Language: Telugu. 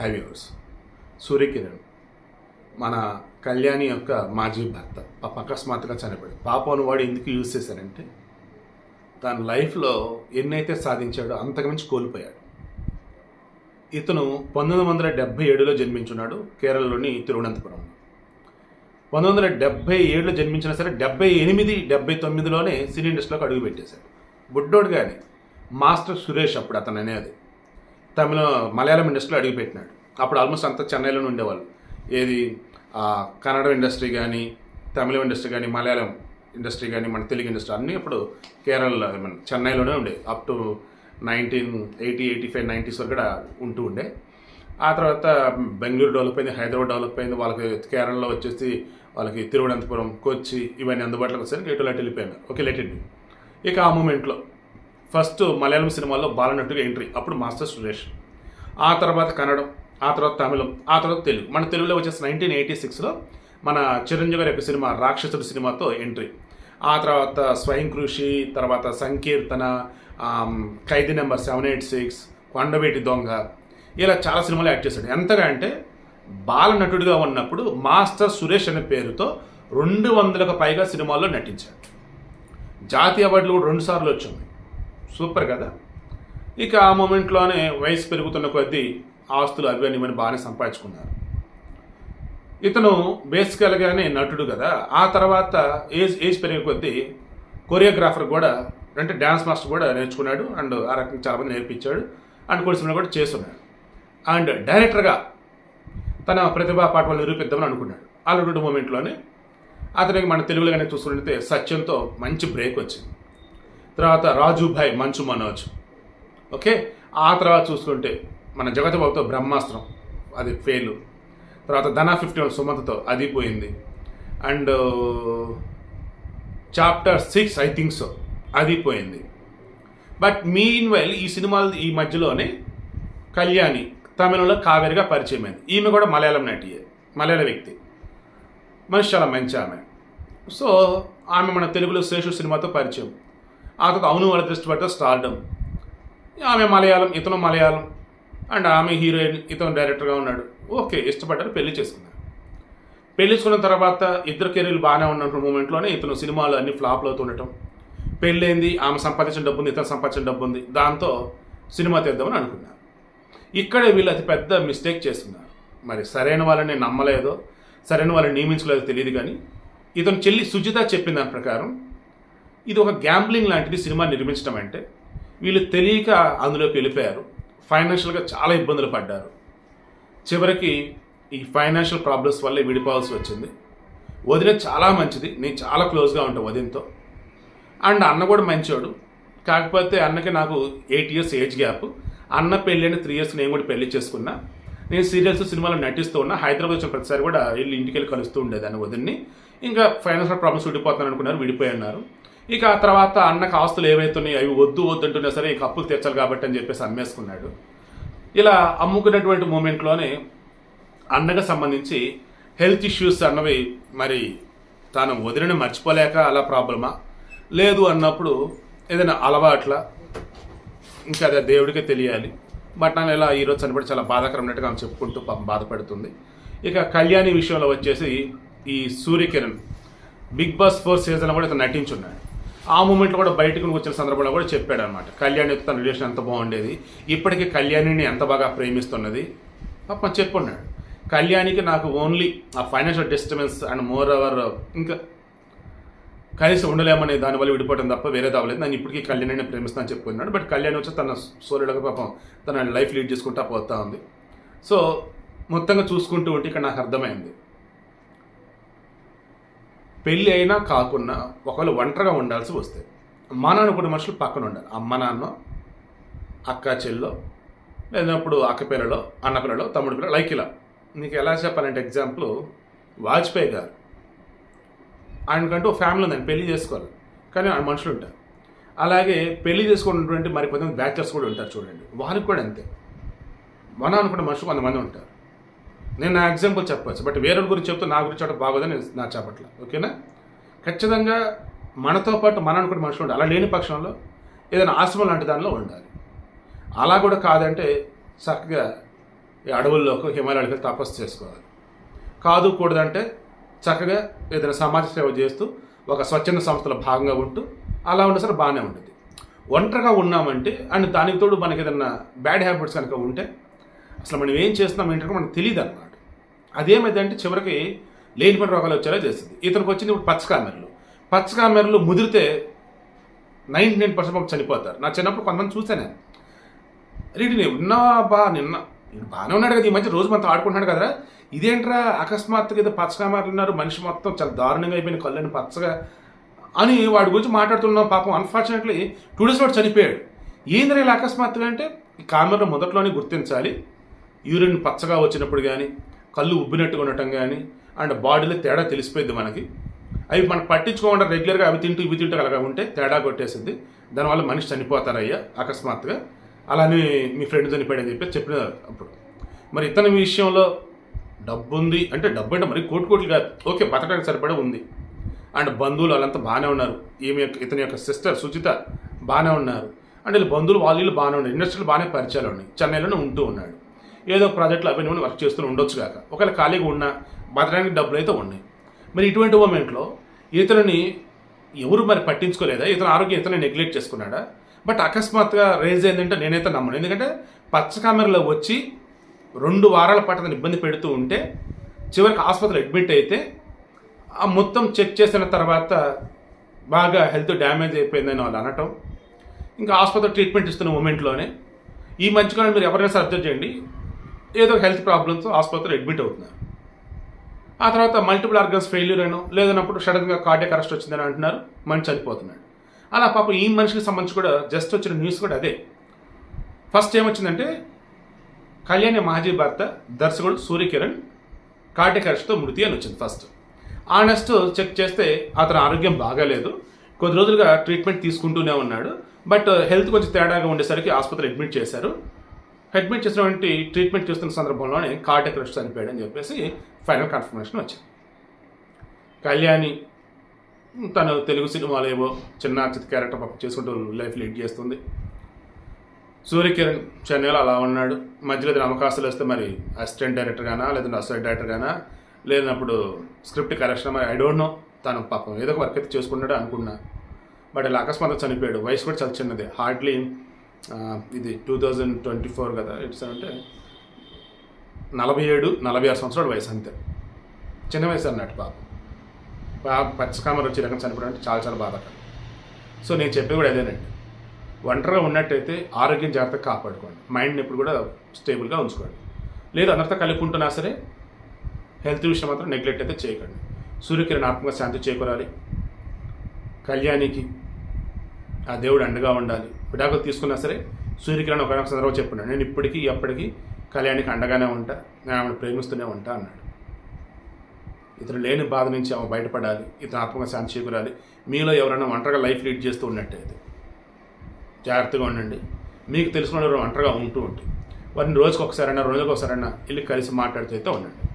హైవ్యూర్స్ సూర్యకిరణ్. మన కళ్యాణి యొక్క మాజీ భర్త. పాప అకస్మాత్తుగా చనిపోయాడు. పాపను వాడు ఎందుకు యూజ్ చేశారంటే తన లైఫ్లో ఎన్నైతే సాధించాడో అంతకుమించి కోల్పోయాడు. ఇతను పంతొమ్మిది వందల డెబ్బై ఏడులో జన్మించున్నాడు కేరళలోని తిరువనంతపురం. పంతొమ్మిది వందల డెబ్బై ఏడులో జన్మించినా సరే డెబ్బై ఎనిమిది డెబ్బై తొమ్మిదిలోనే సినీ ఇండస్ట్రీలోకి అడుగు పెట్టేశాడు బుడ్డోడు కానీ మాస్టర్ సురేష్ అప్పుడు అతను అనేది తమిళ మలయాళం ఇండస్ట్రీలో అడుగుపెట్టినాడు అప్పుడు ఆల్మోస్ట్ అంతా చెన్నైలోనే ఉండేవాళ్ళు. ఏది? కన్నడ ఇండస్ట్రీ కానీ తమిళం ఇండస్ట్రీ కానీ మలయాళం ఇండస్ట్రీ కానీ మన తెలుగు ఇండస్ట్రీ అన్నీ అప్పుడు కేరళలో మన చెన్నైలోనే ఉండే. Up to nineteen eighty eighty five nineties వరకు కూడా ఉంటూ ఉండే. ఆ తర్వాత బెంగళూరు డెవలప్ అయింది హైదరాబాద్ డెవలప్ అయింది. వాళ్ళకి కేరళలో వచ్చేసి వాళ్ళకి తిరువనంతపురం కొచ్చి ఇవన్నీ అందుబాటులోకి వచ్చేసరికి ఎటు లెట్ వెళ్ళిపోయినారు ఓకే లెటెడ్ ఇక ఆ మూమెంట్లో ఫస్ట్ మలయాళం సినిమాలో బాలనటుగా ఎంట్రీ అప్పుడు మాస్టర్ సురేష్. ఆ తర్వాత కన్నడం ఆ తర్వాత తమిళం ఆ తర్వాత తెలుగు. మన తెలుగులో వచ్చేసి నైన్టీన్ ఎయిటీ సిక్స్లో మన చిరంజీవి గారి సినిమా రాక్షసుడు సినిమాతో ఎంట్రీ ఆ తర్వాత స్వయం కృషి తర్వాత Sankeertana Khaidi number seven eight six Kondaveeti Donga ఇలా చాలా సినిమాలు యాక్ట్ చేశాడు. ఎంతగా అంటే బాలనటుడిగా ఉన్నప్పుడు మాస్టర్ సురేష్ అనే పేరుతో రెండు వందలకు పైగా సినిమాల్లో నటించాడు. జాతీయ అవార్డులు కూడా రెండుసార్లు వచ్చి వచ్చింది. సూపర్ కదా? ఇక ఆ మూమెంట్లోనే వయసు పెరుగుతున్న కొద్దీ ఆస్తులు అవి అని బాగానే సంపాదించుకున్నారు. ఇతను బేసికల్గానే నటుడు కదా. ఆ తర్వాత ఏజ్ ఏజ్ పెరిగే కొద్దీ కొరియోగ్రాఫర్ కూడా అంటే డ్యాన్స్ మాస్టర్ కూడా నేర్చుకున్నాడు. అండ్ ఆ రకంగా చాలామంది నేర్పించాడు. అండ్ కొన్ని కూడా చేస్తున్నాడు. అండ్ డైరెక్టర్గా తన ప్రతిభా పాఠవాలు నిరూపిద్దామని అనుకున్నాడు. అల్లుడు మూమెంట్లోనే అతనికి మన తెలుగులోనే చూసుకుంటే సత్యంతో మంచి బ్రేక్ వచ్చింది. తర్వాత రాజుభాయ్ మంచు మనోజ్. ఓకే? ఆ తర్వాత చూసుకుంటే మన జగతబాబుతో బ్రహ్మాస్త్రం అది ఫెయిల్. తర్వాత ధనా ఫిఫ్టీ వన్ సుమంతతో అది పోయింది. And chapter six I think so అది పోయింది. బట్ మీన్ వైల్ ఈ సినిమాలు ఈ మధ్యలోనే కళ్యాణి తమిళంలో కావేరిగా పరిచయం అయింది. ఈమె కూడా మలయాళం నటియే మలయాళ వ్యక్తి. మనిషి చాలా మంచి ఆమె. సో ఆమె మన తెలుగులో శేషు సినిమాతో పరిచయం. ఆ తర్వాత అవును వాళ్ళ దృష్టి పడితే స్టార్డమ్. ఆమె మలయాళం ఇతను మలయాళం అండ్ ఆమె హీరోయిన్ ఇతను డైరెక్టర్గా ఉన్నాడు. ఓకే ఇష్టపడ్డారు పెళ్ళి చేసుకున్నారు. పెళ్ళి చేసుకున్న తర్వాత ఇద్దరు కెరీర్లు బాగానే ఉన్నటువంటి మూమెంట్లోనే ఇతను సినిమాలు అన్ని ఫ్లాప్లు అవుతుండటం పెళ్ళైంది ఆమె సంపాదించిన డబ్బు ఉంది ఇతను సంపాదించిన డబ్బు ఉంది దాంతో సినిమా తీద్దామని అనుకున్నారు. ఇక్కడే వీళ్ళు అతి పెద్ద మిస్టేక్ చేస్తున్నారు. మరి సరైన వాళ్ళని నమ్మలేదో సరైన వాళ్ళని నియమించలేదో తెలియదు కానీ ఇతను చెల్లి సుజిత చెప్పిన దాని ప్రకారం ఇది ఒక గ్యాంబ్లింగ్ లాంటిది సినిమా నిర్మించడం అంటే. వీళ్ళు తెలియక అందులోకి వెళ్ళిపోయారు. ఫైనాన్షియల్గా చాలా ఇబ్బందులు పడ్డారు. చివరికి ఈ ఫైనాన్షియల్ ప్రాబ్లమ్స్ వల్లే విడిపోవాల్సి వచ్చింది. వదిన చాలా మంచిది. నేను చాలా క్లోజ్గా ఉంటాను వదినతో. అండ్ అన్న కూడా మంచోడు. కాకపోతే అన్నకి నాకు ఎయిట్ ఇయర్స్ ఏజ్ గ్యాప్ అన్న పెళ్ళైన త్రీ ఇయర్స్ నేను కూడా పెళ్ళి చేసుకున్నా. నేను సీరియల్స్ సినిమాలో నటిస్తూ ఉన్నా. హైదరాబాద్ వచ్చిన ప్రతిసారి కూడా వెళ్ళి ఇంటికి వెళ్ళి కలుస్తూ ఉండేదాన్ని వదిన్ని. ఇంకా ఫైనాన్షియల్ ప్రాబ్లమ్స్ విడిపోతున్నాను అనుకున్నారు విడిపోయి ఉన్నారు. ఇక ఆ తర్వాత అన్నకు ఆస్తులు ఏవైతున్నాయి అవి వద్దు వద్దంటున్నా సరే ఇక అప్పులు తీర్చాలి కాబట్టి అని చెప్పేసి అమ్మేసుకున్నాడు. ఇలా అమ్ముకున్నటువంటి మూమెంట్లోనే అన్నకు సంబంధించి హెల్త్ ఇష్యూస్ అన్నవి మరి తాను వదిలిని మర్చిపోలేక అలా ప్రాబ్లమా? లేదు అన్నప్పుడు ఏదైనా అలవాట్ల? ఇంకా అదే దేవుడికే తెలియాలి. బట్ నన్ను ఇలా ఈరోజు చనిపోయి చాలా బాధాకరమైనట్టుగా ఆమె చెప్పుకుంటూ పాపం బాధపడుతుంది. ఇక కళ్యాణి విషయంలో వచ్చేసి ఈ సూర్యకిరణ్ బిగ్ బాస్ ఫోర్ సీజన్లో కూడా ఇతను నటించున్నాడు. ఆ మూమెంట్లో కూడా బయటకు వచ్చిన సందర్భంలో కూడా చెప్పాడు అనమాట కళ్యాణితో తన రిలేషన్ ఎంత బాగుండేది? ఇప్పటికీ కళ్యాణిని ఎంత బాగా ప్రేమిస్తున్నది? పాపం చెప్పున్నాడు. కళ్యాణికి నాకు ఓన్లీ ఆ financial disturbance and moreover ఇంకా కలిసి ఉండలేమనే దానివల్ల విడిపోవడం తప్ప వేరే అవ్వలేదు నేను ఇప్పటికీ కళ్యాణిని ప్రేమిస్తానని చెప్పుకున్నాడు. బట్ కళ్యాణి వచ్చి తన సోలుడుగా పాపం తన లైఫ్ లీడ్ చేసుకుంటా పోతా ఉంది. సో మొత్తంగా చూసుకుంటూ ఉంటే ఇక్కడ నాకు అర్థమైంది. పెళ్ళి అయినా కాకుండా ఒకవేళ ఒంటరిగా ఉండాల్సి వస్తే మా నాన్న కూడా మనుషులు పక్కన ఉండాలి. అమ్మ నాన్న అక్క చెల్లో లేదప్పుడు అక్క పిల్లలో అన్న పిల్లలో తమ్ముడు పిల్లలు లైక్ ఇలా. నీకు ఎలా చెప్పాలంటే ఎగ్జాంపుల్ వాజ్పేయి గారు. ఆయనకంటూ ఒక ఫ్యామిలీ ఉందండి పెళ్ళి చేసుకోవాలి. కానీ ఆయన మనుషులు ఉంటారు. అలాగే పెళ్ళి చేసుకున్నటువంటి మరి కొంతమంది బ్యాచర్స్ కూడా ఉంటారు చూడండి. వారికి కూడా అంతే. మన అనుకున్న మనుషులు కొంతమంది ఉంటారు. నేను నా ఎగ్జాంపుల్ చెప్పవచ్చు బట్ వేరే గురించి చెప్తే నా గురించి ఒకటి బాగోదని నేను నా చెప్పట్ల ఓకేనా? ఖచ్చితంగా మనతో పాటు మన కూడా మనుషులు ఉండాలి. అలా లేని పక్షంలో ఏదైనా ఆశ్రమం లాంటి దానిలో ఉండాలి. అలా కూడా కాదంటే చక్కగా ఈ అడవుల్లోకి హిమాలయాలకు వెళ్ళి తపస్సు చేసుకోవాలి. కాదు కూడదంటే చక్కగా ఏదైనా సమాజ సేవ చేస్తూ ఒక స్వచ్ఛంద సంస్థలో భాగంగా ఉంటూ అలా ఉన్న సరే బాగానే ఉంటుంది. ఒంటరిగా ఉన్నామంటే అండ్ దానికి తోడు మనకి ఏదైనా బ్యాడ్ హ్యాబిట్స్ కనుక ఉంటే అసలు మనం ఏం చేస్తున్నాం ఏంటంటే మనకు తెలియదు అన్నమాట అదేమైందంటే చివరికి లేనిపడి రోగాలు వచ్చేలా చేస్తుంది ఇతనికి వచ్చింది ఇప్పుడు పచ్చ కామెరలు. ముదిరితే నైంటీ నైన్ పర్సెంట్ చనిపోతారు. నా చిన్నప్పుడు కొంతమంది చూసాను రీడి నేను ఉన్నావా బా నిన్న బాగానే ఉన్నాడు కదా ఈ మధ్య రోజు మనతో ఆడుకుంటున్నాడు కదరా. ఇదేంట్రా అకస్మాత్తుగా ఏదో పచ్చగా ఉన్నారు మనిషి మొత్తం చాలా దారుణంగా అయిపోయిన కళ్ళని పచ్చగా అని వాడి గురించి మాట్లాడుతున్నాం పాపం. అన్ఫార్చునేట్లీ టూ డేస్ వాడు చనిపోయాడు. ఏంద్రా ఇలా అకస్మాత్తుగా అంటే ఈ కామెరలో మొదట్లోనే గుర్తించాలి. యూరిన్ పచ్చగా వచ్చినప్పుడు కానీ కళ్ళు ఉబ్బినట్టుగా ఉండటం కానీ అండ్ బాడీలో తేడా తెలిసిపోయింది మనకి. అవి మనం పట్టించుకోకుండా రెగ్యులర్గా అవి తింటూ ఇవి తింటూ అలాగా ఉంటే తేడా కొట్టేసింది దానివల్ల మనిషి చనిపోతారయ్యా అకస్మాత్తుగా. అలానే మీ ఫ్రెండ్ చనిపోయాడని చెప్పి చెప్పిన అప్పుడు. మరి ఇతని విషయంలో డబ్బు ఉంది అంటే డబ్బు అంటే మరి కోటి కోట్లు కాదు. ఓకే బతకడానికి సరిపడా ఉంది. అండ్ బంధువులు వాళ్ళంతా బాగానే ఉన్నారు. ఈమె యొక్క ఇతని యొక్క సిస్టర్ సుచిత బాగానే ఉన్నారు. అండ్ వీళ్ళ బంధువులు వాళ్ళు వీళ్ళు బాగానే ఉన్నారు ఇండస్ట్రీలో బాగానే పరిచయాలు ఉన్నాయి. చెన్నైలోనే ఉంటూ ఉన్నాడు. ఏదో ఒక అవన్నీ వర్క్ చేస్తూ ఉండొచ్చు కాక. ఒకవేళ ఖాళీగా ఉన్నా బతడానికి డబ్బులు అయితే ఉన్నాయి. మరి ఇటువంటి మూమెంట్లో ఇతరుని ఎవరు మరి పట్టించుకోలేదా? ఇతను ఆరోగ్యం ఇతను నెగ్లెక్ట్ చేసుకున్నాడా? బట్ అకస్మాత్తుగా రేజ్ అయిందంటే నేనైతే నమ్మను. ఎందుకంటే పచ్చ కామెరలో వచ్చి రెండు వారాల పాటు అతను ఇబ్బంది పెడుతూ ఉంటే చివరికి ఆసుపత్రిలో అడ్మిట్ అయితే ఆ మొత్తం చెక్ చేసిన తర్వాత బాగా హెల్త్ డ్యామేజ్ అయిపోయిందని వాళ్ళు అనటం ఇంకా ఆసుపత్రి ట్రీట్మెంట్ ఇస్తున్న మూమెంట్లోనే ఈ మధ్యకాలం మీరు ఎవరైనా సరే అబ్జర్వ్ చేయండి. ఏదో హెల్త్ ప్రాబ్లమ్స్ ఆసుపత్రిలో అడ్మిట్ అవుతున్నారు. ఆ తర్వాత మల్టిపుల్ ఆర్గన్స్ ఫెయిల్యూర్ అయినో లేదన్నప్పుడు సడన్గా కార్డియక్ అరెస్ట్ వచ్చిందని అంటున్నారు మనిషి చనిపోతున్నాడు. అలా పాపం ఈ మనిషికి సంబంధించి కూడా జస్ట్ వచ్చిన న్యూస్ కూడా అదే. ఫస్ట్ ఏమొచ్చిందంటే కళ్యాణి మాజీ భర్త దర్శకుడు సూర్యకిరణ్ కార్డియక్ అరెస్ట్తో మృతి అని వచ్చింది ఫస్ట్. ఆ నెక్స్ట్ చెక్ చేస్తే అతని ఆరోగ్యం బాగాలేదు. కొద్ది రోజులుగా ట్రీట్మెంట్ తీసుకుంటూనే ఉన్నాడు. బట్ హెల్త్ కొంచెం తేడాగా ఉండేసరికి ఆసుపత్రి అడ్మిట్ చేశారు. అడ్మిట్ చేసినటువంటి ట్రీట్మెంట్ చేస్తున్న సందర్భంలోనే కార్డియక్ అరెస్ట్ చనిపోయాడని చెప్పేసి ఫైనల్ కన్ఫర్మేషన్ వచ్చింది. కళ్యాణి తను తెలుగు సినిమాలో ఏవో చిన్న చిన్న క్యారెక్టర్ పక్క చేసుకుంటూ లైఫ్ లీడ్ చేస్తుంది. సూర్యకిరణ్ చెన్నైలో అలా ఉన్నాడు. మధ్యలో ఏదైనా అవకాశాలు వస్తే మరి అసిస్టెంట్ డైరెక్టర్ గానా లేదంటే అసిస్టెంట్ డైరెక్టర్ గానా లేనప్పుడు స్క్రిప్ట్ కరెక్షన్ మరి ఐ డోంట్ నో తను పాపం ఏదో ఒక వర్క్ అయితే చేసుకున్నాడు అనుకున్నా. బట్ ఇలా అకస్మాత్తుగా చనిపోయాడు. వయసు కూడా చాలా చిన్నది. హార్డ్లీ ఇది టూ థౌజండ్ ట్వంటీ ఫోర్ కదా ఇట్స్ అంటే నలభై ఏడు నలభై ఆరు సంవత్సరాల వయసు అంతే. చిన్న వయసు అన్నట్టు పాప పాప పచ్చకామర్ వచ్చి రకం చనిపోవడం అంటే చాలా చాలా బాధాకరం సో నేను చెప్పేది కూడా అదేనండి. ఒంటరిగా ఉన్నట్టయితే ఆరోగ్యం జాగ్రత్తగా కాపాడుకోండి. మైండ్ని ఎప్పుడు కూడా స్టేబుల్గా ఉంచుకోండి. లేదు అందరితో కలిపి ఉంటున్నా సరే హెల్త్ విషయం మాత్రం నెగ్లెక్ట్ అయితే చేయకండి. సూర్యకిరణాత్మక శాంతి చేకూరాలి. కళ్యాణికి ఆ దేవుడు అండగా ఉండాలి. విడాకులు తీసుకున్నా సరే సూర్యకిరణ్ ఒక సందర్భం చెప్పున్నాడు. నేను ఇప్పటికీ ఎప్పటికీ కళ్యాణికి అండగానే ఉంటా. నేను ఆమెను ప్రేమిస్తూనే ఉంటా అన్నాడు. ఇతను లేని బాధ నుంచి ఆమె బయటపడాలి. ఇతను ఆత్మగా శాంతి చేకూరాలి. మీలో ఎవరైనా ఒంటరిగా లైఫ్ లీడ్ చేస్తూ ఉన్నట్టయితే జాగ్రత్తగా ఉండండి. మీకు తెలిసిన వాళ్ళు ఒంటరిగా ఉంటూ ఉంటే. వారిని రోజుకొకసారైనా రోజుకొకసారైనా వెళ్ళి కలిసి మాట్లాడుతూ అయితే ఉండండి.